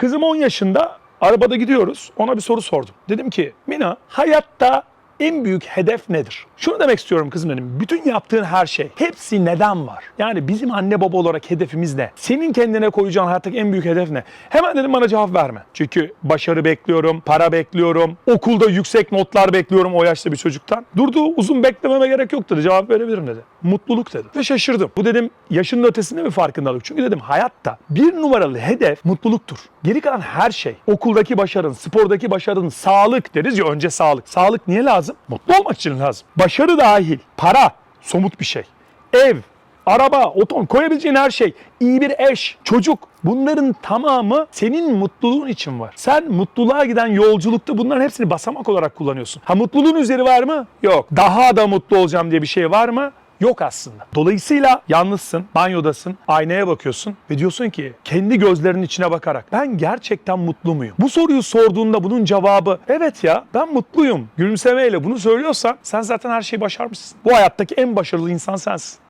Kızım 10 yaşında arabada gidiyoruz. Ona bir soru sordum. Dedim ki Mina hayatta en büyük hedef nedir? Şunu demek istiyorum kızım benim. Bütün yaptığın her şey, hepsi neden var? Yani bizim anne baba olarak hedefimiz ne? Senin kendine koyacağın hayattaki en büyük hedef ne? Hemen dedim bana cevap verme. Çünkü başarı bekliyorum, para bekliyorum, okulda yüksek notlar bekliyorum o yaşta bir çocuktan. Durdu uzun beklememe gerek yok dedi. Cevap verebilirim dedi. Mutluluk dedi. Ve şaşırdım. Bu dedim yaşının ötesinde bir farkındalık. Çünkü dedim hayatta bir numaralı hedef mutluluktur. Geri kalan her şey, okuldaki başarın, spordaki başarın, sağlık deriz ya önce sağlık. Sağlık niye lazım? Mutlu olmak için lazım. Başarı dahil, para, somut bir şey. Ev, araba, otom, koyabileceğin her şey, iyi bir eş, çocuk bunların tamamı senin mutluluğun için var. Sen mutluluğa giden yolculukta bunların hepsini basamak olarak kullanıyorsun. Ha mutluluğun üzeri var mı? Yok. Daha da mutlu olacağım diye bir şey var mı? Yok aslında. Dolayısıyla yalnızsın, banyodasın, aynaya bakıyorsun ve diyorsun ki kendi gözlerinin içine bakarak ben gerçekten mutlu muyum? Bu soruyu sorduğunda bunun cevabı evet ya ben mutluyum gülümsemeyle bunu söylüyorsan sen zaten her şeyi başarmışsın. Bu hayattaki en başarılı insan sensin.